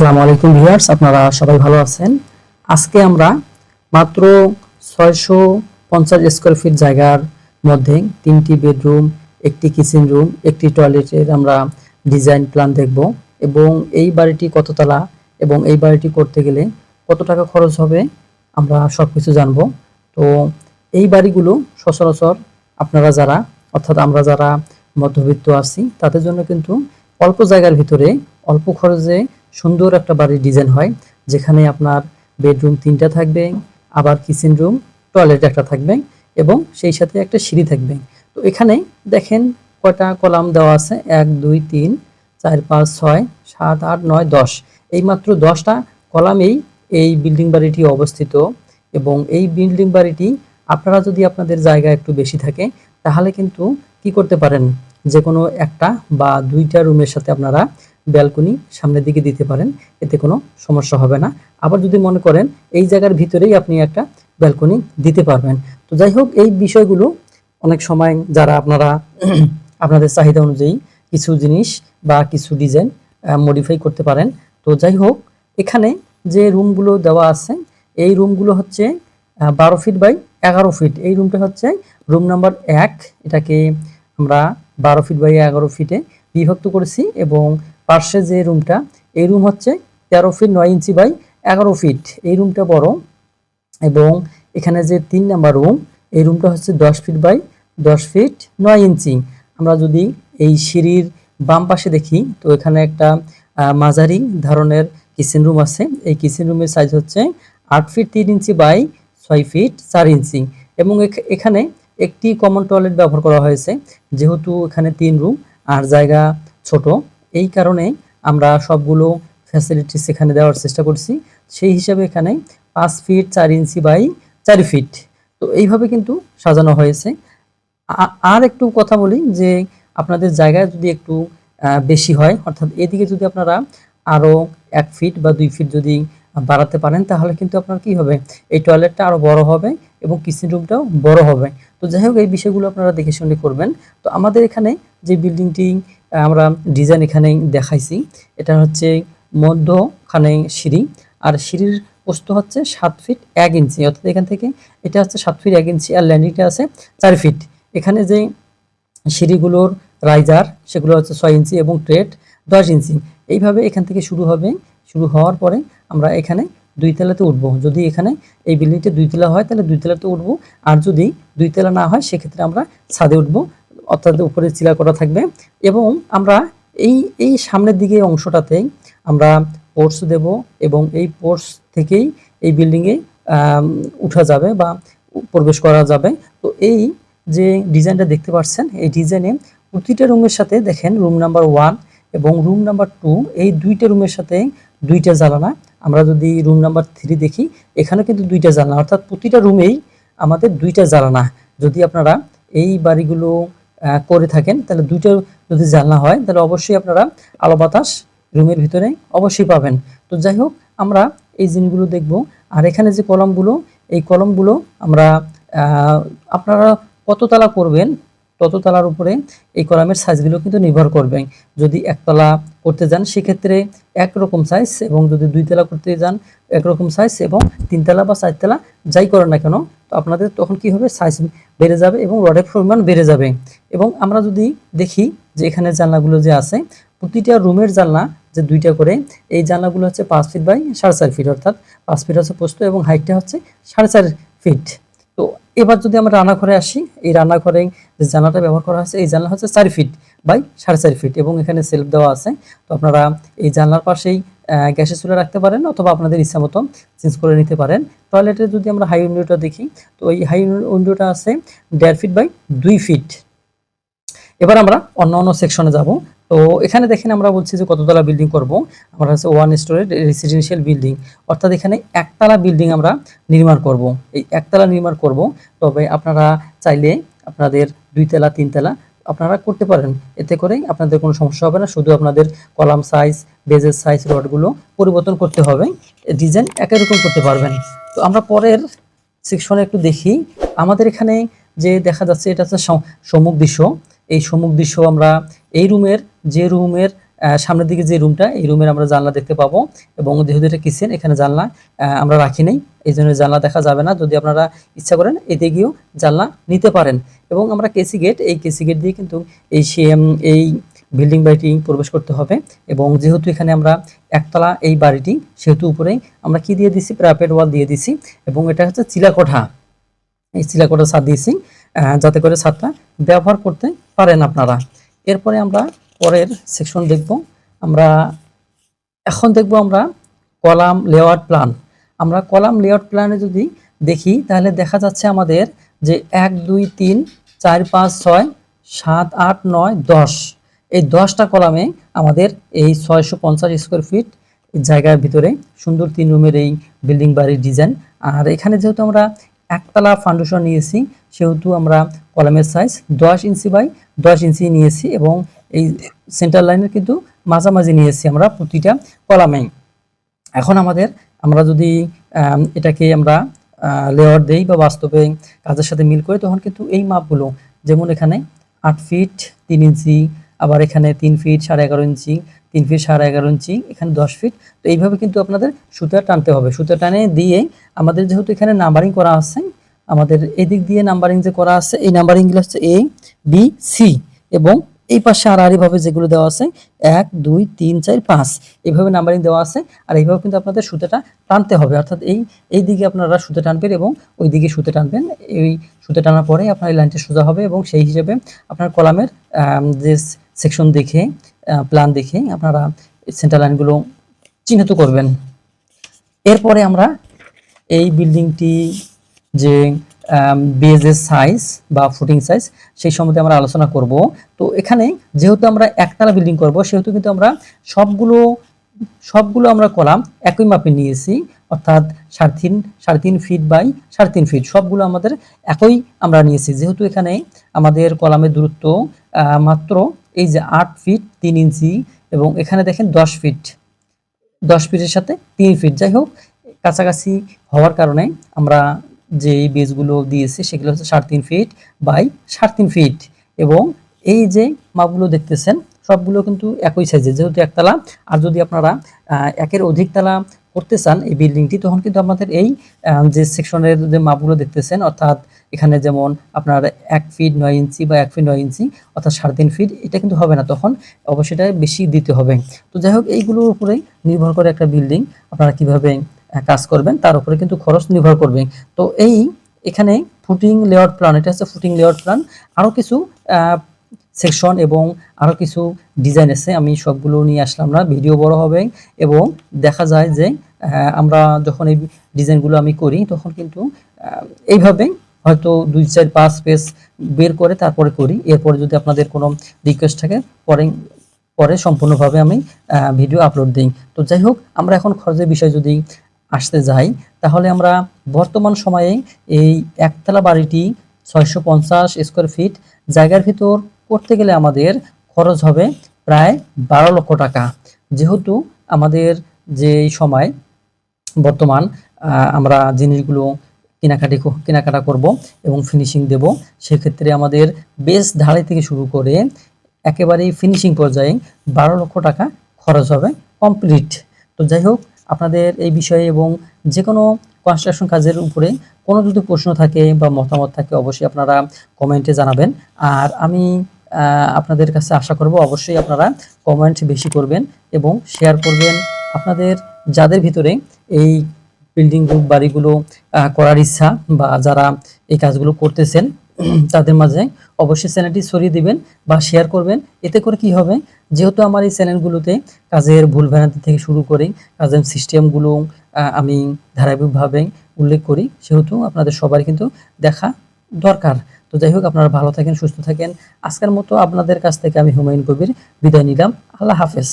আসসালামু আলাইকুম ভিউয়ার্স, আপনারা সবাই ভালো আছেন? আজকে আমরা মাত্র ছয়শো পঞ্চাশ স্কোয়ার ফিট জায়গার মধ্যে তিনটি বেডরুম একটি কিচেন রুম একটি টয়লেটের আমরা ডিজাইন প্ল্যান দেখব এবং এই বাড়িটি কততলা এবং এই বাড়িটি করতে গেলে কত টাকা খরচ হবে আমরা সব কিছু জানব। তো এই বাড়িগুলো সচরাচর আপনারা যারা, অর্থাৎ আমরা যারা মধ্যবিত্ত আছি, তাদের জন্য কিন্তু অল্প জায়গার ভিতরে অল্প খরচে সুন্দর একটা বাড়ির ডিজাইন হয়, যেখানে আপনার বেডরুম তিনটা থাকবে, আবার কিচেন রুম টয়লেট একটা থাকবে এবং সেই সাথে একটা সিঁড়ি থাকবে। তো এখানে দেখেন কয়টা কলাম দেওয়া আছে, এক, দুই, তিন, চার, পাঁচ, ছয়, সাত, আট, নয়, দশ। এই মাত্র দশটা কলামেই এই বিল্ডিং বাড়িটি অবস্থিত এবং এই বিল্ডিং বাড়িটি আপনারা যদি আপনাদের জায়গা একটু বেশি থাকে, তাহলে কিন্তু কি করতে পারেন? যে কোনো একটা বা দুইটা রুমের সাথে আপনারা ব্যালকনি সামনের দিকে দিতে পারেন, এতে কোনো সমস্যা হবে না। আবার যদি মনে করেন এই জায়গার ভিতরেই আপনি একটা ব্যালকনি দিতে পারবেন। তো যাই হোক, এই বিষয়গুলো অনেক সময় যারা আপনারা আপনাদের চাহিদা অনুযায়ী কিছু জিনিস বা কিছু ডিজাইন মডিফাই করতে পারেন। তো যাই হোক, এখানে যে রুমগুলো দেওয়া আছে, এই রুমগুলো হচ্ছে বারো ফিট বাই এগারো ফিট। এই রুমটা হচ্ছে রুম নাম্বার এক। এটাকে আমরা বারো ফিট বাই এগারো ফিটে বিভক্ত করেছি এবং পার্শ্বে যে রুমটা, এই রুম হচ্ছে তেরো ফিট নয় ইঞ্চি বাই এগারো ফিট। এই রুমটা বড় এবং এখানে যে তিন নাম্বার রুম, এই রুমটা হচ্ছে দশ ফিট বাই দশ ফিট নয় ইঞ্চি। আমরা যদি এই সিঁড়ির বাম পাশে দেখি, তো এখানে একটা মাঝারি ধরনের কিচেন রুম আছে। এই কিচেন রুমের সাইজ হচ্ছে আট ফিট তিন ইঞ্চি বাই ছয় ফিট চার ইঞ্চি এবং এখানে একটি কমন টয়লেট ব্যবহার করা হয়েছে, যেহেতু এখানে তিন রুম, আর জায়গা ছোট। এই কারণে আমরা সবগুলো ফ্যাসিলিটি সেখানে দেওয়ার চেষ্টা করছি। সেই হিসাবে এখানে পাঁচ ফিট চার ইঞ্চি বাই চার ফিট তো এইভাবে কিন্তু সাজানো হয়েছে। আর একটু কথা বলি যে আপনাদের জায়গায় যদি একটু বেশি হয়, অর্থাৎ এদিকে যদি আপনারা আরও এক ফিট বা দুই ফিট যদি বাড়াতে পারেন, তাহলে কিন্তু আপনার কি হবে? এই টয়লেটটা আরও বড় হবে এবং কিচেন রুমটাও বড় হবে। তো যাই হোক, এই বিষয়গুলো আপনারা দেখে শুনে করবেন। তো আমাদের এখানে যে বিল্ডিংটি আমরা ডিজাইন এখানে দেখাইছি। এটা হচ্ছে মধ্যখানে সিঁড়ি। আর সিঁড়ির পোস্ত হচ্ছে সাত ফিট এক ইঞ্চি অর্থাৎ এখান থেকে এটা হচ্ছে সাত ফিট এক ইঞ্চি আর ল্যান্ডিংটা আছে চার ফিট এখানে যে সিঁড়িগুলোর রাইজার সেগুলো হচ্ছে ছয় ইঞ্চি এবং ট্রেড দশ ইঞ্চি এইভাবে এখান থেকে শুরু হবে। শুরু হওয়ার পরে আমরা এখানে দুই তলাতে উঠবো। যদি এখানে এই বিল্ডিংটা দুই তলা হয়, তাহলে দুই তলাতে উঠবো। আর যদি দুই তলা না হয়, সেক্ষেত্রে আমরা ছাদে উঠবো। অর্থাৎ উপরে চিলা করা থাকবে এবং আমরা এই এই সামনের দিকে অংশটাতেই আমরা পোর্স দেব এবং এই পোর্স থেকেই এই বিল্ডিংয়ে উঠা যাবে বা প্রবেশ করা যাবে। তো এই যে ডিজাইনটা দেখতে পাচ্ছেন, এই ডিজাইনে প্রতিটা রুমের সাথে দেখেন রুম নাম্বার ওয়ান এবং রুম নাম্বার টু, এই দুইটা রুমের সাথে দুইটা জ্বালানা আমরা যদি রুম নাম্বার থ্রি দেখি এখানে কিন্তু দুইটা জ্বালানা অর্থাৎ প্রতিটা রুমেই আমাদের দুইটা জ্বালানা যদি আপনারা এই বাড়িগুলো করে থাকেন, তাহলে দুইটা যদি জানলা হয়, তাহলে অবশ্যই আপনারা আলো বাতাস রুমের ভিতরে অবশ্যই পাবেন। তো যাই হোক, আমরা এই জিনিসগুলো দেখব। আর এখানে যে কলমগুলো, এই কলমগুলো আমরা আপনারা কত তালা করবেন, তত তালার উপরে এই কলামের সাইজগুলো কিন্তু নির্ভর করবে। যদি একতলা করতে যান, সেক্ষেত্রে একরকম সাইজ এবং যদি দুই তলা করতে যান, একরকম সাইজ এবং তিনতলা বা চারতলা যাই করেন না কেন তো আপনাদের তখন কি হবে? সাইজ বেড়ে যাবে এবং রডের পরিমাণ বেড়ে যাবে। এবং আমরা যদি দেখি যে এখানে জানলাগুলো যে আছে, প্রতিটা রুমের জানলা যে দুইটা করে, এই জানলাগুলো হচ্ছে পাঁচ ফিট বাই সাড়ে চার ফিট অর্থাৎ পাঁচ ফিট হচ্ছে পোস্ত এবং হাইটটা হচ্ছে সাড়ে চার ফিট তো এবার যদি আমরা রান্নাঘরে আসি, এই রান্নাঘরে যে জানলাটা ব্যবহার করা হয়েছে, এই জানলা হচ্ছে চার ফিট বাই সাড়ে চার ফিট এবং এখানে সেলফ দেওয়া আছে। তো আপনারা এই জানলার পাশেই গ্যাসের চুলা রাখতে পারেন অথবা আপনাদের ইচ্ছা মতো চেঞ্জ করে নিতে পারেন। টয়লেটে যদি আমরা হাই উইন্ডোটা দেখি, তো এই হাই উইন্ডোটা আছে দেড় ফিট বাই দুই ফিট। এবার আমরা অন্য অন্য সেকশনে যাব। তো এখানে দেখেন আমরা বলছি যে কততলা বিল্ডিং করব। আমরা হচ্ছে ওয়ান স্টোরেজ রেসিডেন্সিয়াল বিল্ডিং অর্থাৎ এখানে একতলা বিল্ডিং আমরা নির্মাণ করব। এই একতলা নির্মাণ করব। তবে আপনারা চাইলে আপনাদের দুইতলা, তিনতলা আপনারা করতে পারেন। এতে করেই আপনাদের কোনো সমস্যা হবে না। শুধু আপনাদের কলাম সাইজ বেজের সাইজ রডগুলো পরিবর্তন করতে হবে। ডিজাইন একই রকম করতে পারবেন। তো আমরা পরের সেকশনে একটু দেখি। আমাদের এখানে যে দেখা যাচ্ছে, এটা হচ্ছে সম- সম্মুখ দৃশ্য। এই সম্মুখ দৃশ্য আমরা এই রুমের, যে রুমের সামনের দিকে যে রুমটা এই রুমের আমরা জানলা দেখতে পাবো। এবং যেহেতু এটা কিচেন এখানে জানলা আমরা রাখি নাই। এই জন্য জানলা দেখা যাবে না। যদি আপনারা ইচ্ছা করেন, এতে গিয়েও জানলা নিতে পারেন। এবং আমরা কেসি গেট এই কেসি গেট দিয়ে কিন্তু এই এই বিল্ডিং বাড়িটি প্রবেশ করতে হবে এবং যেহেতু এখানে আমরা একতলা এই বাড়িটি, সেহেতু উপরেই আমরা কি দিয়ে দিছি? প্রাইভেট ওয়াল দিয়ে দিছি এবং এটা হচ্ছে চিলাকোঠা। এই চিলাকোঠা ছাদ দিয়েছি যাতে করে ছাদটা ব্যবহার করতে পারেন আপনারা। এরপরে আমরা পরের সেকশন দেখব। আমরা এখন দেখব আমরা কলাম লেআউট প্ল্যান আমরা কলাম লেআউট প্ল্যানে যদি দেখি, তাহলে দেখা যাচ্ছে আমাদের যে এক, দুই, তিন, চার, পাঁচ, ছয়, সাত, আট, নয়, দশ। এই দশটা কলামে আমাদের এই ছয়শো পঞ্চাশ স্কোয়ার ফিট জায়গার ভিতরে সুন্দর তিন রুমের এই বিল্ডিং বাড়ির ডিজাইন আর এখানে যেহেতু আমরা একতলা ফাউন্ডেশন নিয়েছি, সেহেতু আমরা কলামের সাইজ দশ ইঞ্চি বাই দশ ইঞ্চি নিয়েছি এবং এই সেন্টার লাইনের কিন্তু মাঝামাঝি নিয়েছি আমরা প্রতিটা কলামে এখন আমাদের, আমরা যদি এটাকে আমরা লেয়ার দেই বা বাস্তবে কাজের সাথে মিল করি, তখন কিন্তু এই মাপগুলো, যেমন এখানে আট ফিট তিন ইঞ্চি আবার এখানে তিন ফিট সাড়ে এগারো ইঞ্চি, তিন ফিট সাড়ে এগারো ইঞ্চি, এখানে দশ ফিট তো এইভাবে কিন্তু আপনাদের সুতা টানতে হবে। সুতা টানে দিয়ে আমাদের যেহেতু এখানে নাম্বারিং করা আছে, আমাদের এদিক দিয়ে নাম্বারিং যে করা আছে, এই নাম্বারিংগুলো হচ্ছে এ বি সি এবং এই পাশে আড়াআড়িভাবে যেগুলো দেওয়া আছে, এক, দুই, তিন, চার, পাঁচ এইভাবে নাম্বারিং দেওয়া আছে। আর এইভাবে কিন্তু আপনাদের সুতাটা টানতে হবে। অর্থাৎ এই এই দিকে আপনারা সুতে টানবেন এবং ওই দিকে সুতে টানবেন। এই সুতে টানার পরে আপনার এই লাইনটা সোজা হবে এবং সেই হিসেবে আপনার কলামের যে সেকশন দেখে প্ল্যান দেখে আপনারা সেন্টার লাইনগুলো চিহ্নিত করবেন। এরপরে আমরা এই বিল্ডিংটি যে বেজের সাইজ বা ফুটিং সাইজ সেই সম্বন্ধে আমরা আলোচনা করব। তো এখানে যেহেতু আমরা একতলা বিল্ডিং করব, সেহেতু কিন্তু আমরা সবগুলো সবগুলো আমরা কলাম একই মাপে নিয়েছি, অর্থাৎ সাড়ে তিন সাড়ে তিন ফিট বাই সাড়ে তিন ফিট সবগুলো আমাদের একই আমরা নিয়েছি। যেহেতু এখানে আমাদের কলামের দূরত্ব মাত্র এই যে আট ফিট তিন ইঞ্চি এবং এখানে দেখেন দশ ফিট দশ ফিটের সাথে তিন ফিট যাই হোক, কাছাকাছি হওয়ার কারণে আমরা যে বেজগুলো দিয়েছে সেগুলো হচ্ছে সাড়ে তিন ফিট বাই সাড়ে তিন ফিট এবং এই যে মাপগুলো দেখতেছেন, সবগুলো কিন্তু একই সাইজে যেহেতু একতলা, আর যদি আপনারা একের অধিক তালা করতে চান এই বিল্ডিংটি তখন কিন্তু আপনাদের এই যে সেকশনের যে মাপগুলো দেখতেছেন, অর্থাৎ এখানে যেমন আপনার এক ফিট নয় ইঞ্চি বা এক ফিট নয় ইঞ্চি, অর্থাৎ সাড়ে তিন ফিট এটা কিন্তু হবে না। তখন অবশ্যই এটা বেশি দিতে হবে। তো যাই হোক, এইগুলোর উপরে নির্ভর করে একটা বিল্ডিং আপনারা কীভাবে কাজ করবেন, তার উপরে কিন্তু খরচ নির্ভর করবে তো এই এখানে ফুটিং লেআউট প্ল্যান এটা হচ্ছে ফুটিং লেআউট প্ল্যান আরও কিছু সেকশন এবং আরও কিছু ডিজাইন আছে, আমি সবগুলো নিয়ে আসলাম না ভিডিও বড় হবে। এবং দেখা যায় যে আমরা যখন এই ডিজাইনগুলো আমি করি, তখন কিন্তু এইভাবে হয়তো দুই, চার, পাঁচ পেজ বের করে তারপরে করি। এরপরে যদি আপনাদের কোনো রিকোয়েস্ট থাকে, পরে পরে সম্পূর্ণভাবে আমি ভিডিও আপলোড দিই। তো যাই হোক, আমরা এখন খরচের বিষয় যদি আসতে যাই, তাহলে আমরা বর্তমান সময়ে এই একতলা বাড়িটি ছয়শো পঞ্চাশ স্কোয়ার ফিট জায়গার ভিতর করতে গেলে আমাদের খরচ হবে প্রায় বারো লক্ষ টাকা। যেহেতু আমাদের যে সময় বর্তমান আমরা জিনিসগুলো কেনাকাটি কেনাকাটা করব এবং ফিনিশিং দেব, সেক্ষেত্রে আমাদের বেশ ঢালাই থেকে শুরু করে একেবারেই ফিনিশিং পর্যায়ে বারো লক্ষ টাকা খরচ হবে কমপ্লিট তো যাই হোক আপনাদের এই বিষয়ে এবং যে কোনো কনস্ট্রাকশন কাজের উপরে কোনো যদি প্রশ্ন থাকে বা মতামত থাকে, অবশ্যই আপনারা কমেন্টে জানাবেন। আর আমি আপনাদের কাছে আশা করব অবশ্যই আপনারা কমেন্ট বেশি করবেন এবং শেয়ার করবেন। আপনাদের যাদের ভিতরে এই বিল্ডিং বাড়িগুলো করার ইচ্ছা বা যারা এই কাজগুলো করতেছেন, তাদের মাঝে অবশ্যই চ্যানেলটি সরিয়ে দিবেন বা শেয়ার করবেন। এতে করে কি হবে? যেহেতু আমার এই চ্যানেলগুলোতে কাজের ভুল ভ্রান্তি থেকে শুরু করে কাজের সিস্টেমগুলো আমি ধারাবাহিকভাবে উল্লেখ করি, সেহেতু আপনাদের সবার কিন্তু দেখা দরকার। তো যাই হোক, আপনারা ভালো থাকেন, সুস্থ থাকেন। আজকের মতো আপনাদের কাছ থেকে আমি হুমায়ুন কবির বিদায় নিলাম। আল্লাহ হাফেজ।